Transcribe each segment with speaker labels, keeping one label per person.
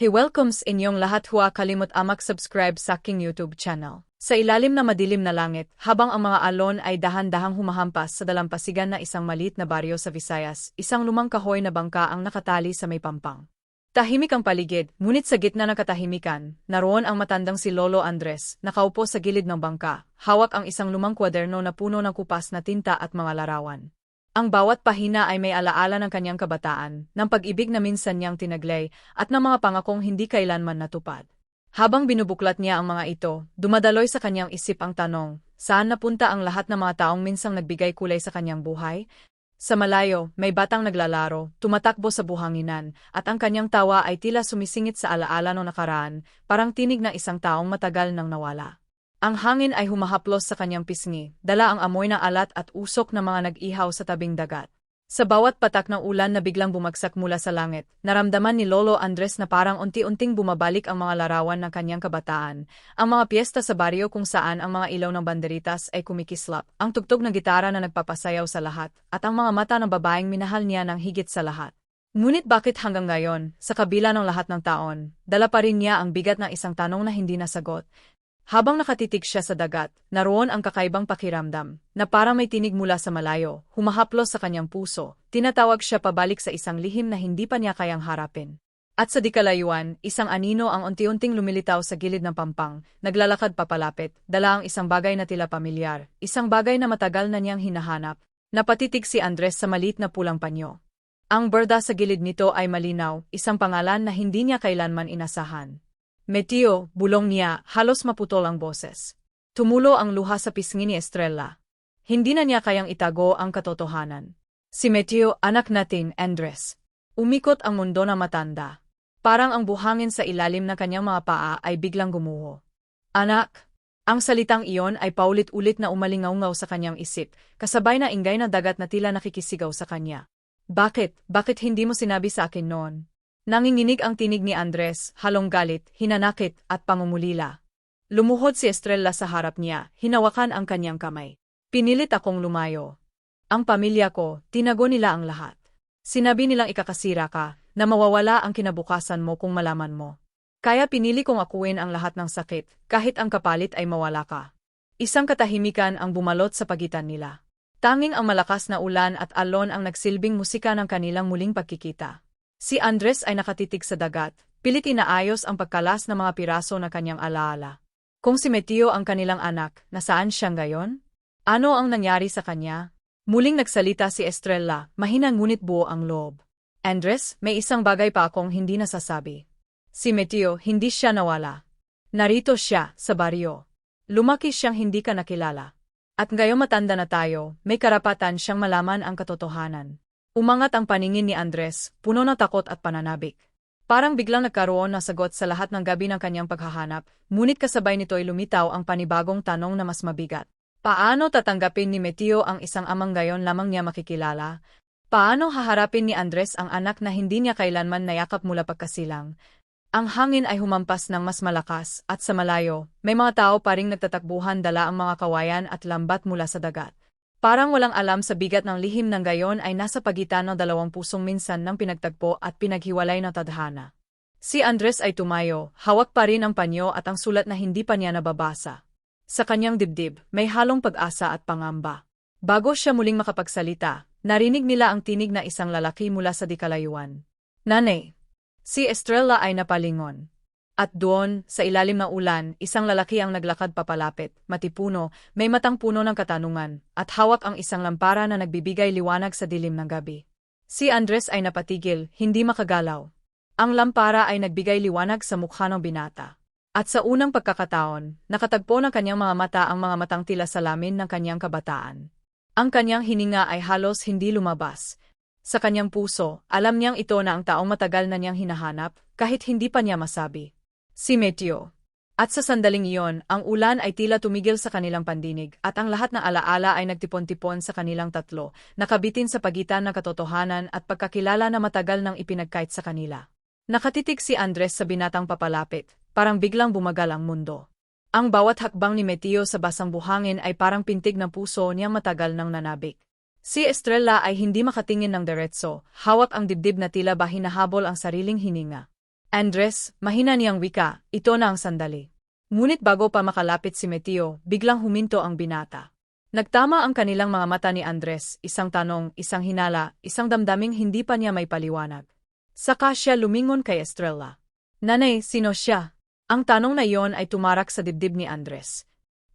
Speaker 1: He welcomes inyong lahat huwa kalimot amak subscribe sa aking YouTube channel. Sa ilalim na madilim na langit, habang ang mga alon ay dahan-dahang humahampas sa dalampasigan na isang maliit na baryo sa Visayas, isang lumang kahoy na bangka ang nakatali sa may pampang. Tahimik ang paligid, ngunit sa gitna ng katahimikan, naroon ang matandang si Lolo Andres, nakaupo sa gilid ng bangka, hawak ang isang lumang kwaderno na puno ng kupas na tinta at mga larawan. Ang bawat pahina ay may alaala ng kanyang kabataan, ng pag-ibig na minsan niyang tinaglay, at ng mga pangakong hindi kailanman natupad. Habang binubuklat niya ang mga ito, dumadaloy sa kanyang isip ang tanong, saan napunta ang lahat ng mga taong minsang nagbigay kulay sa kanyang buhay? Sa malayo, may batang naglalaro, tumatakbo sa buhanginan, at ang kanyang tawa ay tila sumisingit sa alaala ng nakaraan, parang tinig ng isang taong matagal nang nawala. Ang hangin ay humahaplos sa kanyang pisngi, dala ang amoy na alat at usok ng mga nag-ihaw sa tabing dagat. Sa bawat patak ng ulan na biglang bumagsak mula sa langit, naramdaman ni Lolo Andres na parang unti-unting bumabalik ang mga larawan ng kanyang kabataan, ang mga piyesta sa baryo kung saan ang mga ilaw ng banderitas ay kumikislap, ang tugtog ng gitara na nagpapasayaw sa lahat, at ang mga mata ng babaeng minahal niya ng higit sa lahat. Ngunit bakit hanggang ngayon, sa kabila ng lahat ng taon, dala pa rin niya ang bigat ng isang tanong na hindi nasagot, habang nakatitig siya sa dagat, naroon ang kakaibang pakiramdam, na parang may tinig mula sa malayo, humahaplos sa kanyang puso, tinatawag siya pabalik sa isang lihim na hindi pa niya kayang harapin. At sa dikalayuan, isang anino ang unti-unting lumilitaw sa gilid ng pampang, naglalakad papalapit, dala ang isang bagay na tila pamilyar, isang bagay na matagal na niyang hinahanap. Napatitig si Andres sa malit na pulang panyo. Ang berda sa gilid nito ay malinaw, isang pangalan na hindi niya kailanman inasahan. Metio, bulong niya, halos maputol ang boses. Tumulo ang luha sa pisngi ni Estrella. Hindi na niya kayang itago ang katotohanan. Si Metio, anak natin, Andres. Umikot ang mundo na matanda. Parang ang buhangin sa ilalim ng kanyang mga paa ay biglang gumuho. Anak, ang salitang iyon ay paulit-ulit na umalingaw sa kanyang isip, kasabay na ingay na dagat na tila nakikisigaw sa kanya. Bakit, bakit hindi mo sinabi sa akin noon? Nanginginig ang tinig ni Andres, halong galit, hinanakit, at pangumulila. Lumuhod si Estrella sa harap niya, hinawakan ang kanyang kamay. Pinilit akong lumayo. Ang pamilya ko, tinago nila ang lahat. Sinabi nilang ikakasira ka, na mawawala ang kinabukasan mo kung malaman mo. Kaya pinili kong akuin ang lahat ng sakit, kahit ang kapalit ay mawala ka. Isang katahimikan ang bumalot sa pagitan nila. Tanging ang malakas na ulan at alon ang nagsilbing musika ng kanilang muling pagkikita. Si Andres ay nakatitig sa dagat, pilit inaayos ang pagkalas ng mga piraso na kanyang alaala. Kung si Metio ang kanilang anak, nasaan siya ngayon? Ano ang nangyari sa kanya? Muling nagsalita si Estrella, mahina ngunit buo ang loob. Andres, may isang bagay pa akong hindi nasasabi. Si Metio, hindi siya nawala. Narito siya, sa baryo. Lumaki siyang hindi ka nakilala. At ngayon matanda na tayo, may karapatan siyang malaman ang katotohanan. Umangat ang paningin ni Andres, puno ng takot at pananabik. Parang biglang nagkaroon ng sagot sa lahat ng gabi ng kanyang paghahanap, ngunit kasabay nito'y lumitaw ang panibagong tanong na mas mabigat. Paano tatanggapin ni Metio ang isang amang gayon lamang niya makikilala? Paano haharapin ni Andres ang anak na hindi niya kailanman nayakap mula pagkasilang? Ang hangin ay humampas ng mas malakas, at sa malayo, may mga tao pa ring nagtatakbuhan dala ang mga kawayan at lambat mula sa dagat. Parang walang alam sa bigat ng lihim ng gayon ay nasa pagitan ng dalawang pusong minsan ng pinagtagpo at pinaghiwalay ng tadhana. Si Andres ay tumayo, hawak pa rin ang panyo at ang sulat na hindi pa niya nababasa. Sa kanyang dibdib, may halong pag-asa at pangamba. Bago siya muling makapagsalita, narinig nila ang tinig na isang lalaki mula sa dikalayuan. Nanay! Si Estrella ay napalingon. At doon, sa ilalim ng ulan, isang lalaki ang naglakad papalapit, matipuno, may matang puno ng katanungan, at hawak ang isang lampara na nagbibigay liwanag sa dilim ng gabi. Si Andres ay napatigil, hindi makagalaw. Ang lampara ay nagbigay liwanag sa mukha ng binata. At sa unang pagkakataon, nakatagpo ng kanyang mga mata ang mga matang tila salamin ng kanyang kabataan. Ang kanyang hininga ay halos hindi lumabas. Sa kanyang puso, alam niyang ito na ang taong matagal na niyang hinahanap, kahit hindi pa niya masabi. Si Meteo. At sa sandaling iyon, ang ulan ay tila tumigil sa kanilang pandinig at ang lahat ng alaala ay nagtipon-tipon sa kanilang tatlo, nakabitin sa pagitan ng katotohanan at pagkakilala na matagal nang ipinagkait sa kanila. Nakatitig si Andres sa binatang papalapit, parang biglang bumagal ang mundo. Ang bawat hakbang ni Meteo sa basang buhangin ay parang pintig na puso niya matagal nang nanabik. Si Estrella ay hindi makatingin ng diretso, hawak ang dibdib na tila ba hinahabol ang sariling hininga. Andres, mahina niyang wika, ito na ang sandali. Ngunit bago pa makalapit si Meteo, biglang huminto ang binata. Nagtama ang kanilang mga mata ni Andres, isang tanong, isang hinala, isang damdaming hindi pa niya may paliwanag. Saka siya lumingon kay Estrella. Nanay, sino siya? Ang tanong na iyon ay tumarak sa dibdib ni Andres.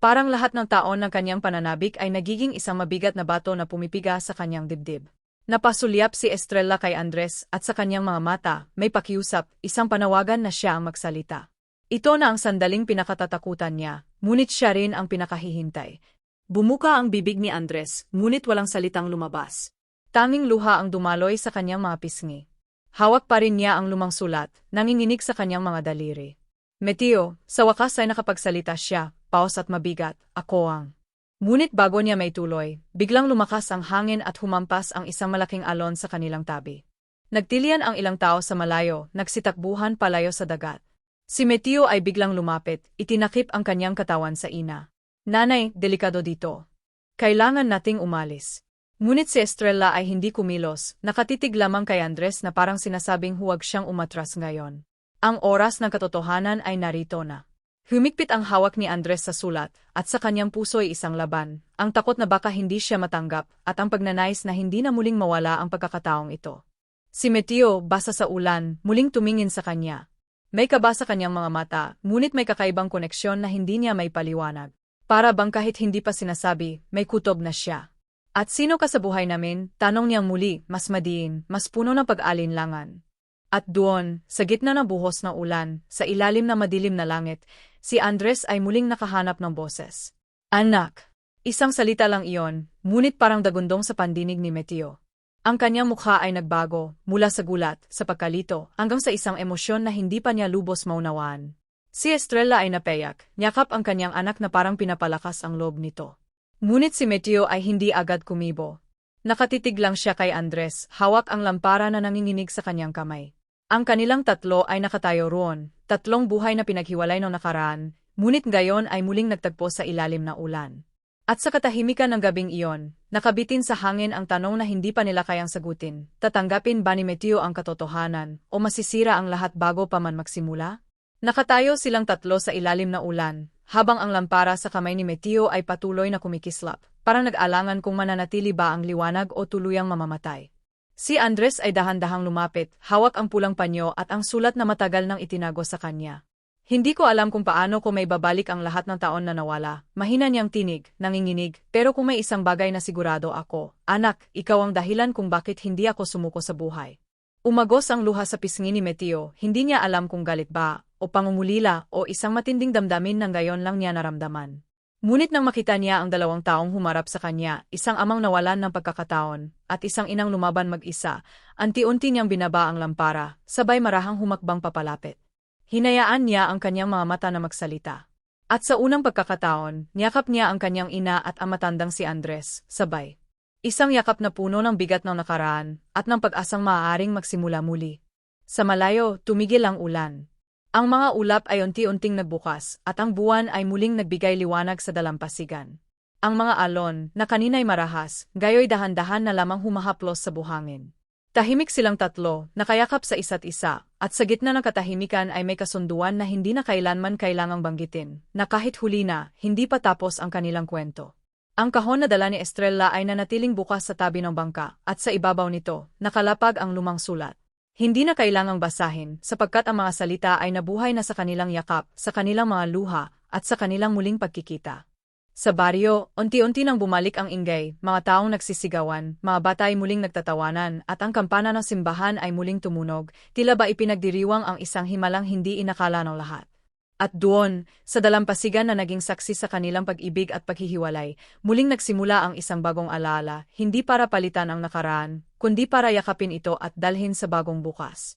Speaker 1: Parang lahat ng taon ng kanyang pananabik ay nagiging isang mabigat na bato na pumipiga sa kanyang dibdib. Napasulyap si Estrella kay Andres at sa kanyang mga mata, may pakiusap, isang panawagan na siya ang magsalita. Ito na ang sandaling pinakatatakutan niya, ngunit siya rin ang pinakahihintay. Bumuka ang bibig ni Andres, ngunit walang salitang lumabas. Tanging luha ang dumaloy sa kanyang mga pisngi. Hawak pa rin niya ang lumang sulat, nanginginig sa kanyang mga daliri. Meteo, sa wakas ay nakapagsalita siya, paos at mabigat, ako ang. Ngunit bago niya may tuloy, biglang lumakas ang hangin at humampas ang isang malaking alon sa kanilang tabi. Nagtilian ang ilang tao sa malayo, nagsitakbuhan palayo sa dagat. Si Meteo ay biglang lumapit, itinakip ang kanyang katawan sa ina. Nanay, delikado dito. Kailangan nating umalis. Ngunit si Estrella ay hindi kumilos, nakatitig lamang kay Andres na parang sinasabing huwag siyang umatras ngayon. Ang oras ng katotohanan ay narito na. Humikpit ang hawak ni Andres sa sulat, at sa kanyang puso ay isang laban, ang takot na baka hindi siya matanggap, at ang pagnanais na hindi na muling mawala ang pagkakataong ito. Si Meteo, basa sa ulan, muling tumingin sa kanya. May kaba sa kanyang mga mata, ngunit may kakaibang koneksyon na hindi niya may paliwanag. Para bang kahit hindi pa sinasabi, may kutob na siya. At sino ka sa buhay namin? Tanong niyang muli, mas madiin, mas puno ng pag-alinlangan. At doon, sa gitna ng buhos ng ulan, sa ilalim na madilim na langit, si Andres ay muling nakahanap ng boses. Anak! Isang salita lang iyon, ngunit parang dagundong sa pandinig ni Meteo. Ang kanyang mukha ay nagbago, mula sa gulat, sa pagkalito, hanggang sa isang emosyon na hindi pa niya lubos maunawaan. Si Estrella ay napeyak, nyakap ang kanyang anak na parang pinapalakas ang loob nito. Ngunit si Meteo ay hindi agad kumibo. Nakatitig lang siya kay Andres, hawak ang lampara na nanginginig sa kanyang kamay. Ang kanilang tatlo ay nakatayo roon, tatlong buhay na pinaghiwalay ng nakaraan, ngunit gayon ay muling nagtagpo sa ilalim na ulan. At sa katahimikan ng gabing iyon, nakabitin sa hangin ang tanong na hindi pa nila kayang sagutin, tatanggapin ba ni Meteo ang katotohanan, o masisira ang lahat bago pa man magsimula? Nakatayo silang tatlo sa ilalim na ulan, habang ang lampara sa kamay ni Meteo ay patuloy na kumikislap, parang nag-alangan kung mananatili ba ang liwanag o tuluyang mamamatay. Si Andres ay dahan-dahang lumapit, hawak ang pulang panyo at ang sulat na matagal nang itinago sa kanya. Hindi ko alam kung paano ko may babalik ang lahat ng taon na nawala. Mahina niyang tinig, nanginginig, pero kung may isang bagay na sigurado ako, anak, ikaw ang dahilan kung bakit hindi ako sumuko sa buhay. Umagos ang luha sa pisngi ni Meteo, hindi niya alam kung galit ba, o pangungulila, o isang matinding damdamin ng gayon lang niya naramdaman. Ngunit nang makita niya ang dalawang taong humarap sa kanya, isang amang nawalan ng pagkakataon, at isang inang lumaban mag-isa, anti-unti niyang binaba ang lampara, sabay marahang humakbang papalapit. Hinayaan niya ang kanyang mga mata na magsalita. At sa unang pagkakataon, niyakap niya ang kanyang ina at ang si Andres, sabay. Isang yakap na puno ng bigat ng nakaraan, at ng pag-asang maaaring magsimula muli. Sa malayo, tumigil ang ulan, ang mga ulap ay unti-unting nagbukas at ang buwan ay muling nagbigay liwanag sa dalampasigan. Ang mga alon, na kanina'y marahas, gayoy dahan-dahan na lamang humahaplos sa buhangin. Tahimik silang tatlo, nakayakap sa isa't isa, at sa gitna ng katahimikan ay may kasunduan na hindi na kailanman kailangang banggitin, na kahit huli na, hindi pa tapos ang kanilang kwento. Ang kahon na dala ni Estrella ay nanatiling bukas sa tabi ng bangka, at sa ibabaw nito, nakalapag ang lumang sulat. Hindi na kailangang basahin sapagkat ang mga salita ay nabuhay na sa kanilang yakap, sa kanilang mga luha, at sa kanilang muling pagkikita. Sa baryo, unti-unti nang bumalik ang ingay, mga taong nagsisigawan, mga bata ay muling nagtatawanan, at ang kampana ng simbahan ay muling tumunog, tila ba ipinagdiriwang ang isang himalang hindi inakala ng lahat. At doon, sa dalampasigan na naging saksi sa kanilang pag-ibig at paghihiwalay, muling nagsimula ang isang bagong alaala, hindi para palitan ang nakaraan, kundi para yakapin ito at dalhin sa bagong bukas.